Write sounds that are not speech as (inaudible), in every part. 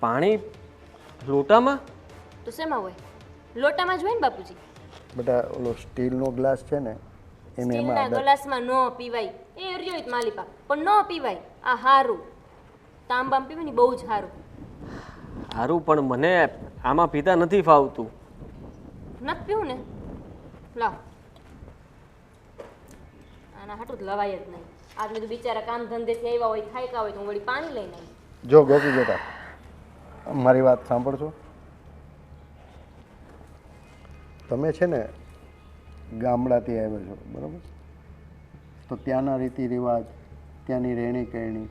પાણી લોટામાં? તો શેમાં હોય? લોટામાં જ હોય ને બાપુજી? બેટા ઓલો સ્ટીલનો ગ્લાસ છે ને એને એમાં સ્ટીલના આદત ગ્લાસમાં ન પીવાય. એ રહ્યો જ માલિપા. પણ ન પીવાય. આ હારું. તાંબામ પીવે ને બહુ જ હારું. સારું પણ મને આમાં પીતા નથી ફાવતું. નથી પીવું ને? લાવ. આના હાટું જ લવાય જ નહીં. આજ તો બિચારા કામ ધંધેથી આવ્યા હોય થાયકા હોય તો હું વળી પાણી લઈને આવી. જો ગોપી બેટા મારી વાત સાંભળશો? તમે છે ને ગામડાથી આવ્યા છો, બરાબર? તો ત્યાંના રીતિ રિવાજ, ત્યાંની રહેણી કહેણી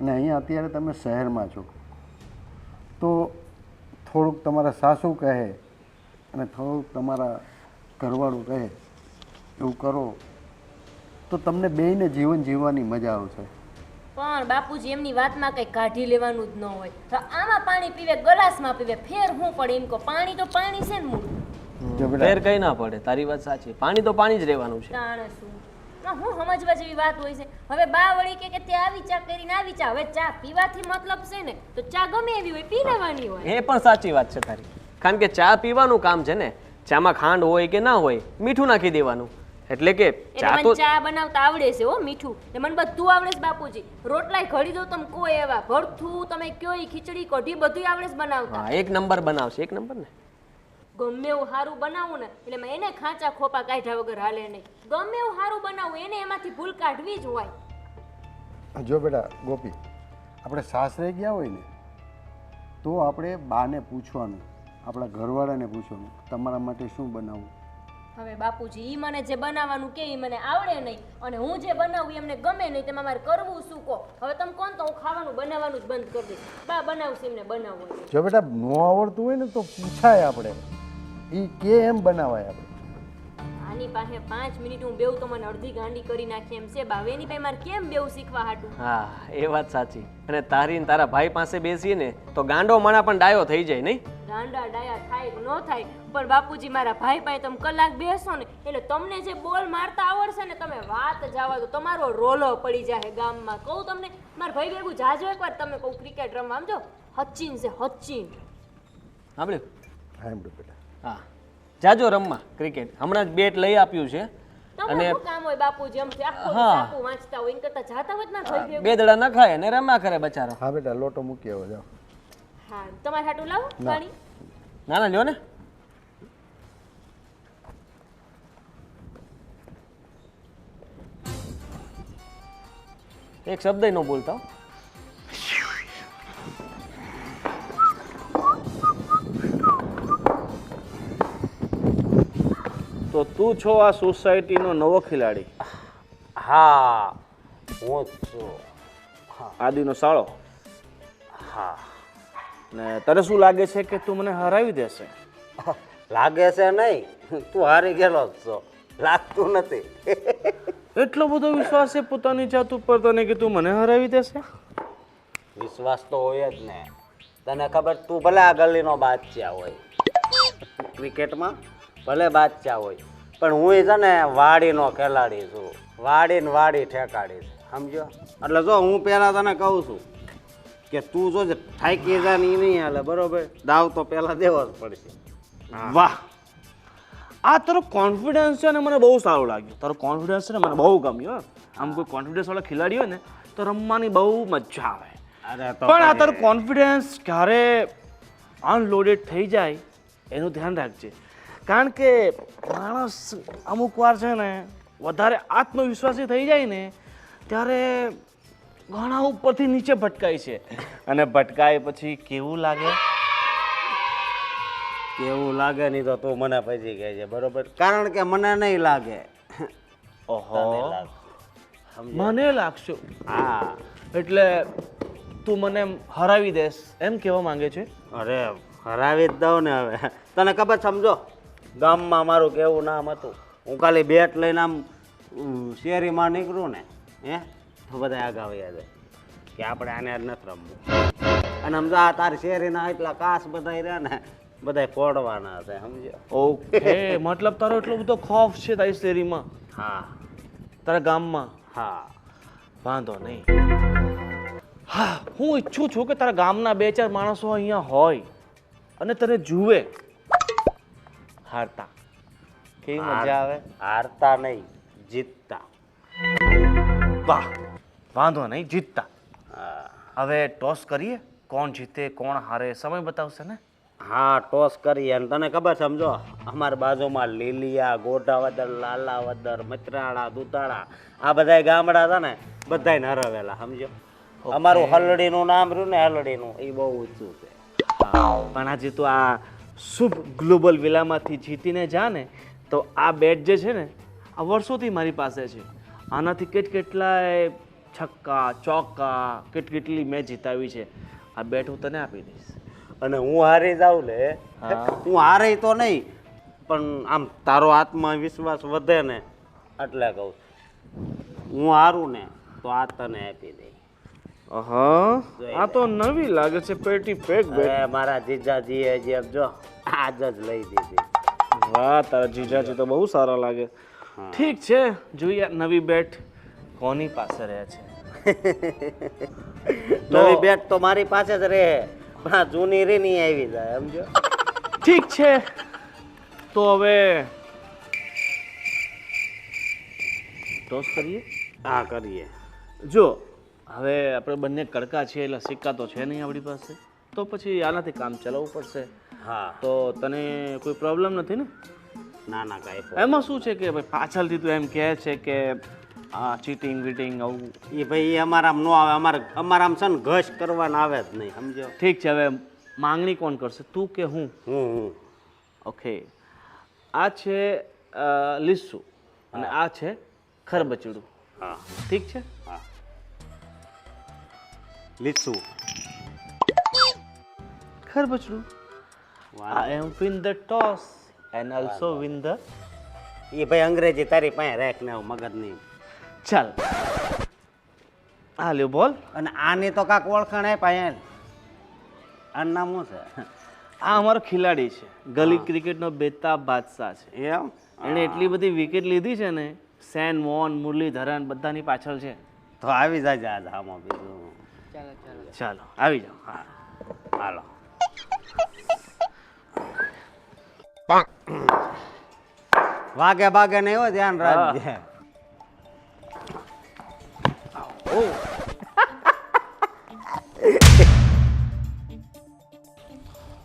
અને અહીંયા અત્યારે તમે શહેરમાં છો. તો થોડુંક તમારા સાસુ કહે અને થોડુંક તમારા ઘરવાળું કહે, એવું કરો, તો તમને બેયને જીવન જીવવાની મજા આવશે. પણ બાપુજી એમની વાતમાં કંઈ કાઢી લેવાનું જ ન હોય. તો આમાં પાણી પીવે ગ્લાસમાં પીવે ફેર હું પડે એમ કહો. પાણી તો પાણી છે ને મૂળ. ફેર કઈ ના પડે તારી વાત સાચી પાણી તો પાણી જ રહેવાનું છે. તાણે શું? હું સમજવા જેવી વાત હોય છે. હવે બા વળી કે કે તે આવી ચા કરીને આવી ચા. હવે ચા પીવાથી મતલબ છે ને તો ચા ગમે એવી હોય પી લેવાની હોય. એ પણ સાચી વાત છે તારી. કારણ કે ચા પીવાનું કામ છે ને ચામાં ખાંડ હોય કે ના હોય મીઠું નાખી દેવાનું. એટલે કે ચા તો ચા બનાવતા આવડે છે હો મીઠું. ને મને બધું આવડે છે બાપુજી. રોટલાય ઘડી દો તમે કોઈ એવા ભરથું તમે કયો ખીચડી કઢી બધું આવડે છે બનાવતા. હા એક નંબર બનાવશે એક નંબર ને? ગમે એવું સારું બનાવું ને એટલે એને ખાંચા ખોપા કાઢ્યા વગર હાલે નહીં. ગમે એવું સારું બનાવું એને એમાંથી ભૂલ કાઢવી જ હોય. જો બેટા ગોપી આપણે સાસરે ગયા હોય ને તો આપણે બાને પૂછવાનું આપણા ઘરવાળાને પૂછવાનું તમારા માટે શું બનાવવું હવે બાપુજી, ઈ મને જે બનાવવાનું કે ઈ મને આવડે નહીં. અને હું જે બનાવું એમને ગમે નહીં, તેમાં મારે કરવું શું કહો? હવે તમે કોણ તો હું ખાવાનું બનાવવાનું જ બંધ કરી દઈશ. બા, બનાવશે એમને બનાવવું જો બેટા, ન આવડતું હોય ને તો પૂછાય આપણે. એ કે એમ બનાવાય આપણે. આની પાસે પાંચ મિનિટ હું બેવું તો મને અડધી ગાંડી કરી નાખી એમ છે બાવેની એની પાસે મારે કેમ બેઉ શીખવા હાટું? હા એ વાત સાચી. અને તારી ને તારા ભાઈ પાસે બેસીએ ને તો ગાંડો માણા પણ ડાયો થઈ જાય નહીં? ગાંડા ડાયા થાય કે ન થાય પણ બાપુજી મારા ભાઈ પાસે તમે કલાક બેસો ને એટલે તમને જે બોલ મારતા આવડશે ને તમે વાત જવા દો. તમારો રોલો પડી જાય ગામમાં. કહું તમને મારા ભાઈ ભેગું જાજો એકવાર તમે કહું ક્રિકેટ રમવા સમજો? હચિન છે હચિન. સાંભળ્યું? સાંભળ્યું બેટા. હા. જાજો રમવા ક્રિકેટ હમણાં જ બેટ લઈ આપ્યું છે. અને કામ હોય બાપુજી? એમ છે આખો. દિવસ વાંચતા હોય એમ કરતા જાતા હોય ના ભાઈ બે દડા ન ખાય અને રમા કરે બચારો. હા બેટા લોટો મૂકી આવો જાઓ. હા તમારે હાટું લાવો પાણી? ના ના લ્યો ને. એક શબ્દ ન બોલતા તો તું છો આ સોસાયટીનો નવો ખેલાડી. હા હું જ છું. આદિનો સાળો. હા. ને તને શું લાગે છે કે તું મને હરાવી દેશે? લાગે છે નહીં. તું હારી ગયેલો જ છો. લાગતું નથી. એટલો બધો વિશ્વાસ છે પોતાની જાત ઉપર તને કે તું મને હરાવી દેશે? વિશ્વાસ તો હોય જ ને. તને ખબર તું ભલે આ ગલીનો બાદશાહ હોય. ક્રિકેટમાં? ભલે બાદશાહ હોય. પણ હું છે ને વાડીનો ખેલાડી છું. વાડીને વાડી ઠેકાડીશ સમજો એટલે જો હું પહેલાં તને કહું છું કે તું જો થાકી જા ને ઈ નહીં હાલે બરોબર? દાવ તો પહેલાં દેવો જ પડશે. વાહ. આ તારો કોન્ફિડન્સ છે ને મને બહુ સારું લાગ્યું. તારો કોન્ફિડન્સ છે ને મને બહુ ગમ્યો. આમ કોઈ કોન્ફિડન્સ વાળા ખેલાડી હોય ને તો રમવાની બહુ મજા આવે. પણ આ તારો કોન્ફિડન્સ ક્યારે અનલોડેડ થઈ જાય એનું ધ્યાન રાખજે. કારણ કે માણસ અમુક વાર છે ને વધારે આત્મવિશ્વાસી થઈ જાય ને ત્યારે ઘણા ઉપરથી નીચે ભટકાય છે. અને ભટકાય પછી કેવું લાગે? કેવું લાગે નહીં તો તું મને પછી ગઈ છે બરોબર? કારણ કે મને નહીં લાગે. ઓહો. મને લાગશે. હા. એટલે તું મને હરાવી દેસ એમ કહેવા માંગે છે? અરે હરાવી જ દઉં ને હવે. તને ખબર સમજો? ગામમાં મારું કેવું નામ હતું? હું ખાલી બેટ લઈને આમ શેરીમાં નીકળું ને હે? તો બધા આગા વયા જાય. કે આપણે આને નથી રમવું. અને સમજા તારી શેરીના એટલા કાસ બધા રહ્યા ને બધા ફોડવાના છે સમજો ઓકે. (laughs) મતલબ તારો એટલો બધો ખોફ છે તારી શેરીમાં? હા. તારા ગામમાં? હા. વાંધો નહીં. હા હું ઈચ્છું છું કે તારા ગામના બે ચાર માણસો અહીંયા હોય અને તને જુએ. હારતા. કેવી મજા આવે? હારતા નહીં જીતતા. વાહ વાંધો નહીં જીતતા. હવે ટોસ કરીએ? કોણ જીતે કોણ હારે? સમય બતાવશે ને? હા ટોસ કરીએ. અને તને ખબર સમજો અમારી બાજુમાં લીલિયા ગોઢાવદર લાલાવદર મચરાળા દુતાળા આ બધાય ગામડા હતા ને બધાય નરવેલા સમજો. અમારું હલડીનું નામ રહ્યું ને હલડીનું એ બહુ ઊંચું છે. પણ હજી તો આ શુભ ગ્લોબલ વિલામાંથી જીતીને જા ને તો આ બેટ જે છે ને આ વર્ષોથી મારી પાસે છે. આનાથી કેટ કેટલાય છક્કા ચોક્કા કેટ કેટલી મેં જીતાવી છે આ બેટ હું તને આપી દઈશ. અને હું હારી જાઉં લે. હું. હારે તો નહીં પણ આમ તારો આત્મવિશ્વાસ વધે ને એટલે કહું હું હારું ને તો આ તને આપી દઈ હા આ તો નવી લાગે છે પેટી પેક બેટ મારા જીજાજી એ જે જો આજ જ લઈ દીધી. વાહ તારા જીજાજી તો બહુ સારા લાગે. ઠીક છે જોઈએ નવી બેટ કોની પાસે રહે છે. નવી બેટ તો મારી પાસે જ રહે પણ જૂની રે નહીં આવી જાય સમજો? ઠીક છે. તો હવે ટોસ કરીએ? હા કરીએ. જો હવે આપણે બંને કડકા છીએ એટલે સિક્કા તો છે નહીં આપણી પાસે. તો પછી આનાથી કામ ચલાવવું પડશે. હા. તો તને કોઈ પ્રોબ્લેમ નથી ને? ના ના કાંઈ એમાં શું છે કે ભાઈ પાછળથી તું એમ કહે છે કે આ ચીટિંગ વીટિંગ આવું. એ ભાઈ એ અમારા ન આવે. અમારે અમારા આમ છે ને ઘસ કરવાના આવે જ નહીં સમજો ઠીક છે હવે માંગણી કોણ કરશે? તું કે હું? હું હું. ઓકે આ છે લીસુ અને આ છે ખરબચડું. હા. ઠીક છે? હા. લીસું ખરબચડું I am win the toss and also win the એ ભાઈ અંગ્રેજી તારી પાસે રેક ને મગજ નહીં ચાલ. હાલ્યો લ્યો બોલ. અને આની તો કાંક ઓળખાણ યાર આનું નામ શું છે? આ અમારો ખિલાડી છે. ગલી ક્રિકેટનો બેતાબ બાદશાહ છે. એમ? એણે એટલી બધી વિકેટ લીધી છે ને સેન મોહન મુરલીધરન બધાની પાછળ છે. તો આવી જાય આજ આમાં બીજું. ચાલો આવી જાઓ. હા. હાલો. વાગે ભાગે નહીં હોય ધ્યાન રાખજે. (laughs)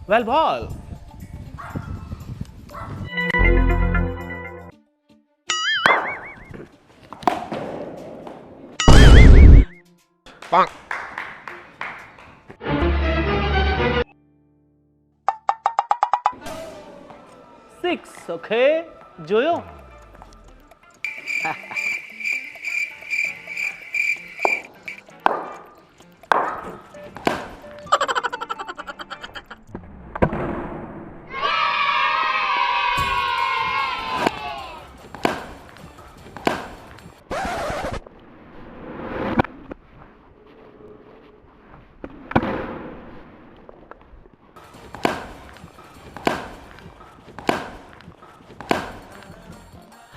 વેલ બોલ સિક્સ ઓકે જોયો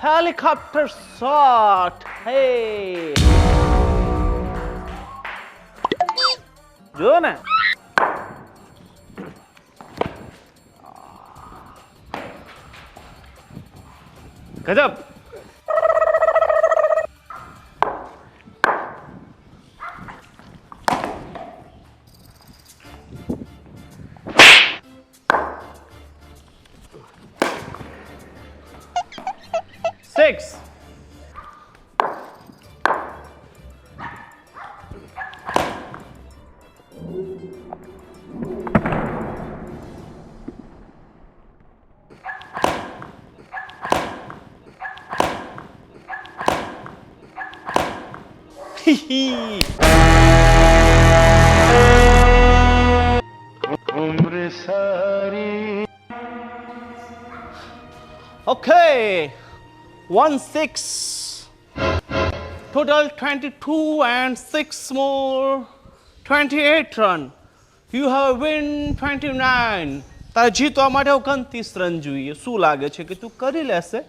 helicopter shot. Hey. जो ना up! Okay, one six. Total 22 and six more. 28 run. You have win 29. તારે જીતવા માટે ઓગણત્રીસ રન જોઈએ શું લાગે છે કે તું કરી લેશે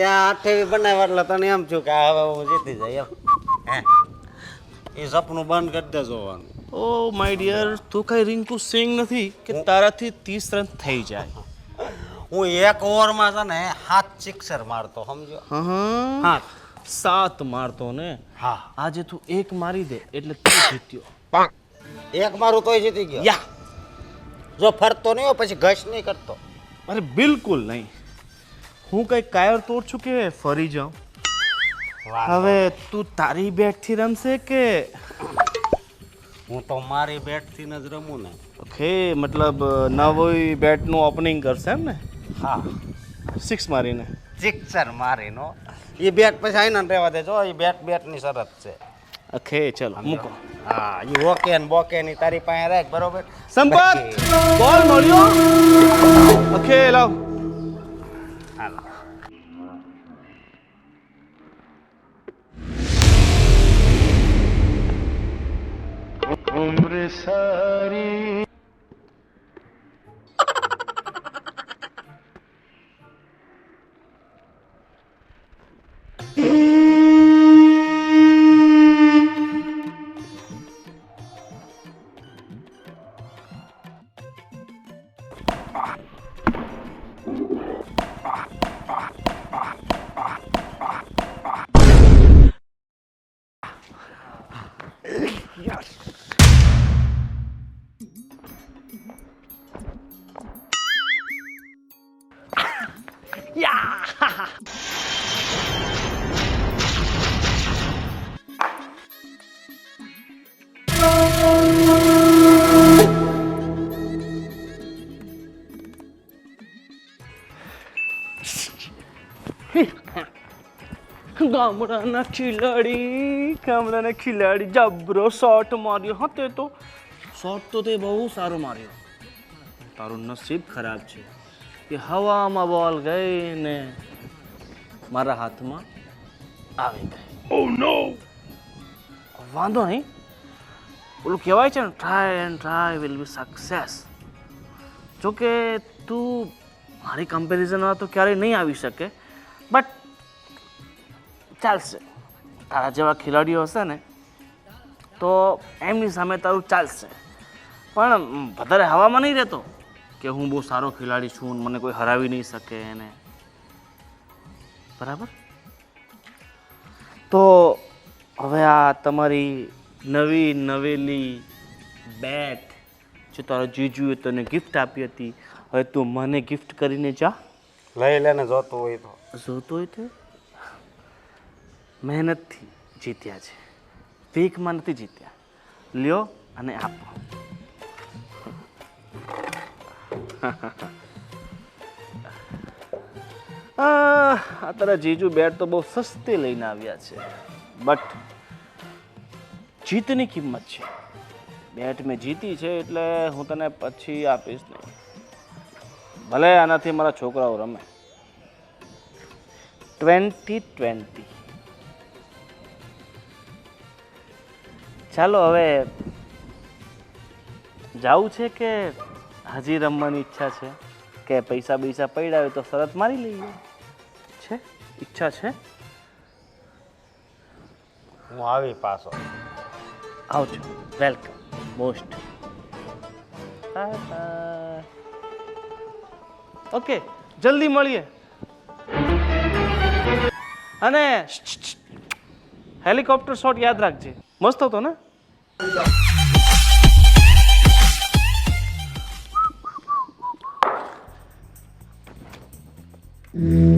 ત્યાં અઠ્યાવી બનાવ્યા એટલે તને એમ છું કે હવે હું જીતી જાય એમ. હે? એ સપનું બંધ કરી દે જોવાનું. ઓ માય ડિયર તું કઈ રિંકુ સિંગ નથી કે તારાથી ત્રીસ રન થઈ જાય? હું એક ઓવરમાં છે ને હાથ સિક્સર મારતો સમજો હા હા. સાત મારતો ને? હા. આજે તું એક મારી દે એટલે તું જીત્યો. એક મારું તોય જીતી ગયો? યા. જો ફરતો નહીં હોય પછી ઘસ નહીં કરતો. અરે બિલકુલ નહીં. હું કઈ કાયર તોડ છું કે ફરી જાઉં? હવે તું તારી બેટથી રમશે કે હું તો મારી બેટથી જ રમું ને. ઓકે મતલબ નવી બેટનું ઓપનિંગ કરશે એમ ને? હા. સિક્સ મારીને. સિક્સર મારીનો. એ બેટ પછી આવીને રહેવા દેજો એ બેટ બેટની શરત છે. ઓકે ચલો મૂકો. હા એ ઓકે ને બોકે ની તારી પાસે રાખ બરોબર? સંપત! બોલ મળ્યો? ઓકે લાવ. सारी Hmm. (laughs) ગામડાના ખિલાડી ગામડાના ખિલાડી. જબરો શોટ માર્યો. હા તે તો શોટ તો તે બહુ સારો માર્યો. તારું નસીબ ખરાબ છે. કે હવામાં બોલ ગઈ ને મારા હાથમાં આવી ગઈ. ઓ નો વાંધો નહીં. ઓલું કહેવાય છે ને try and try will be success જોકે તું મારી કમ્પેરિઝનમાં તો ક્યારેય નહીં આવી શકે બટ ચાલશે. તારા જેવા ખેલાડીઓ હશે ને તો એમની સામે તારું ચાલશે. પણ વધારે હવામાં નહીં રહેતો કે હું બહુ સારો ખેલાડી છું મને કોઈ હરાવી નહીં શકે એને બરાબર? તો હવે આ તમારી નવી નવેલી બેટ જે તારો જીજુએ તને ગિફ્ટ આપી હતી હવે તું મને ગિફ્ટ કરીને જા. લઈ લેને જોતો હોય તો. જોતો હોય તો? મહેનતથી જીત્યા છે. ભીખમાં નથી જીત્યા. લ્યો અને આપો. (laughs) આ તારા જીજુ બેટ તો બહુ સસ્તી લઈને આવ્યા છે. બટ જીતની કિંમત છે. બેટ મેં જીતી છે એટલે હું તને પછી આપીશ નહીં. ભલે આનાથી મારા છોકરાઓ રમે. ટ્વેન્ટી ટ્વેન્ટી ચાલો હવે જાવું છે કે હજી રમવાની ઈચ્છા છે? કે પૈસા બૈસા પડ્યા હોય તો શરત મારી લઈએ? છે? ઈચ્છા છે? હું આવી પાછો. આવજો. વેલકમ મોસ્ટ ઓકે જલ્દી મળીએ. અને હેલિકોપ્ટર શોટ યાદ રાખજે. મસ્ત હતો ને? 음.